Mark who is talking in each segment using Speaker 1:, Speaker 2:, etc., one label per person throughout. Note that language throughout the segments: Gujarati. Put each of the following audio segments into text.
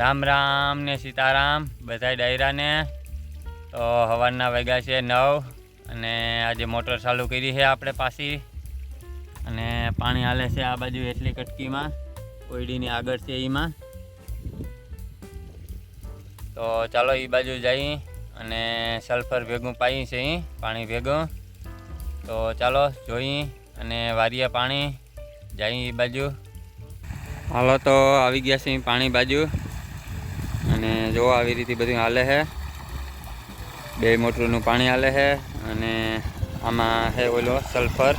Speaker 1: રામ રામ ને સીતારામ બધા ડાયરાને. તો સવારના વેગા છે નવ અને આજે મોટર ચાલુ કરી છે આપણે પાછી. અને પાણી હાલે છે આ બાજુ એટલી કટકીમાં કોયડીની આગળ છે એમાં. તો ચાલો એ બાજુ જઈ અને સલ્ફર ભેગું પાઈ છે પાણી ભેગું. તો ચાલો જોઈ અને વારીએ પાણી, જઈ એ બાજુ. હાલો તો આવી ગયા છે પાણી બાજુ. અને જો આવી રીતે બધું હાલે છે. બે મોટરનું પાણી હાલે છે અને આમાં છે ઓલો સલ્ફર.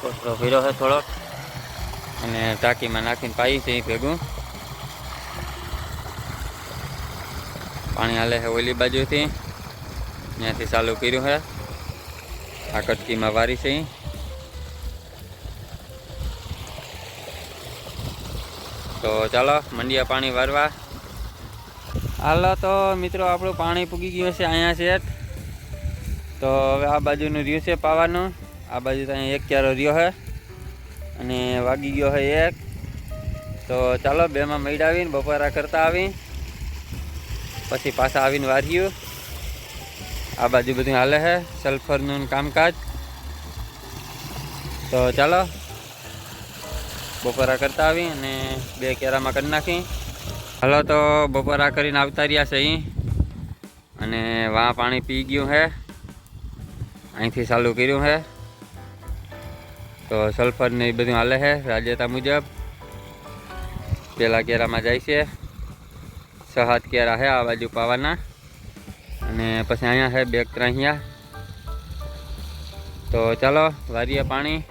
Speaker 1: કોથળો ભીરો છે થોડોક. અને ટાંકીમાં નાખીને પાઈ છે ભેગું. પાણી હાલે છે ઓલી બાજુથી. ત્યાંથી ચાલુ કર્યું છે. આ કટકીમાં વારી છે તો ચાલો, મંડિયા પાણી વારવા. હાલો તો મિત્રો, આપણું પાણી પૂગી ગયું છે અહીંયા છે તો હવે આ બાજુનું રહ્યું છે પાવાનું. આ બાજુ તો અહીંયા એક ક્યારો રહ્યો છે. અને વાગી ગયો છે એક. તો ચાલો, બેમાં મેળાવીને બપોરા કરતા આવી પછી પાછા આવીને વાર્યું. આ બાજુ બધું હાલે છે સલ્ફરનું કામકાજ. તો ચાલો બપોરા કરતા આવી અને બે કેરામાં કરી નાખી હાલો તો બપોરા કરીને આવતા રહ્યા છે અહીં. અને વાં પાણી પી ગયું છે અહીંથી ચાલુ કર્યું છે તો સલ્ફર ને એ બધું હાલે છે રાજ્યતા મુજબ. પેલા કેરામાં જાય છે. સાત કેરા છે આ બાજુ પાવાના. અને પછી અહીંયા છે બે ત્રણ અહીંયા. તો ચાલો, વારીએ પાણી.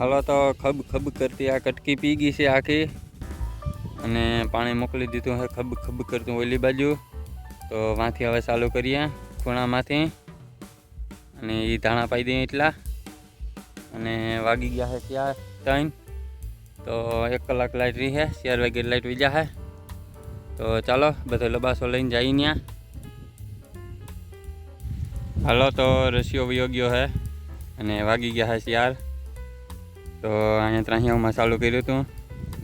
Speaker 1: હાલો તો ખબ ખબ કરતી આ કટકી પી ગઈ છે આખી. અને પાણી મોકલી દીધું હવે ખબ ખબ કરતું ઓલી બાજુ. તો વાંથી હવે ચાલુ કરીએ ખૂણામાંથી. અને એ ધાણા પાઈ દઈએ એટલા. અને વાગી ગયા છે ત્યાં ત્રણ. તો એક કલાક લાઇટ રહી છે ચાર વાગે લાઇટ વીજા છે તો ચાલો, બધો લબાસો લઈને જઈ ત્યાં હાલો તો રસીઓ વયો ગયો છે અને વાગી ગયા છે ચાર. તો અહીંયા ત્રાહિયામાં ચાલુ કર્યું હતું.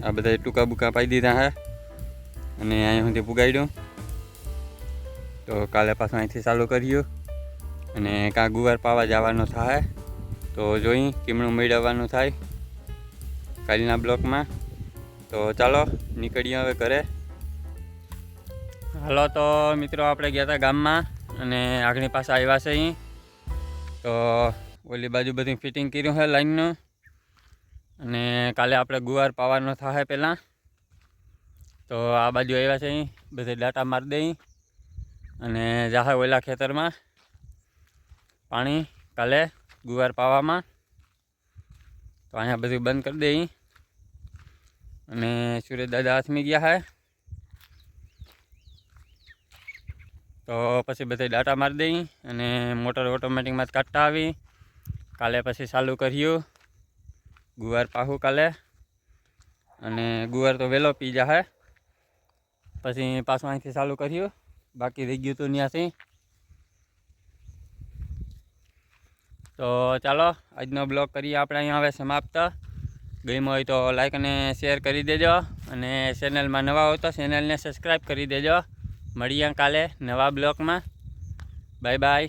Speaker 1: આ બધા ટૂંકા બુકા પાઈ દીધા હા. અને અહીંયા સુધી પુગાડ્યું. તો કાલે પાછું અહીંથી ચાલુ કર્યું. અને કાં ગુવાર પાવા જવાનો થાય. તો જોઈ કેમણું મેળવવાનું થાય. કાલના બ્લોકમાં. તો ચાલો, નીકળીએ હવે ઘરે. હાલો, તો મિત્રો, આપણે ગયા હતા ગામમાં. અને આગળની પાસે આવ્યા છે અહીં. તો ઓલી બાજુ બધી ફિટિંગ કર્યું છે લાઈનનું. અને કાલે આપણે ગુવાર પાવાનો થાય પહેલાં તો આ બાજુ આવ્યા છે અહીં. બધે ડાટા મારી દઈ. અને જાહે ઓલા ખેતરમાં પાણી કાલે ગુવાર પાવામાં. તો અહીંયા બધું બંધ કરી દઈ. અને સૂર્યદાદા દાદા હાથમી ગયા હે. તો પછી બધે ડાટા મારી દઈ અને મોટર ઓટોમેટિકમાં જ કાઢતા આવી. કાલે પછી ચાલુ કર્યું. ગુવાર પાહું કાલે અને ગુવાર તો વહેલો પી જાહે. પછી પાછું અહીંથી ચાલુ કર્યું. બાકી રહી ગયું હતું ત્યાંથી તો ચાલો, આજનો બ્લોગ કરીએ આપણે અહીંયા હવે સમાપ્ત. ગમ્યો હોય તો લાઈક અને શેર કરી દેજો અને ચેનલમાં નવા હોય તો ચેનલને સબસ્ક્રાઈબ કરી દેજો. મળીએ કાલે નવા બ્લોગમાં. Bye bye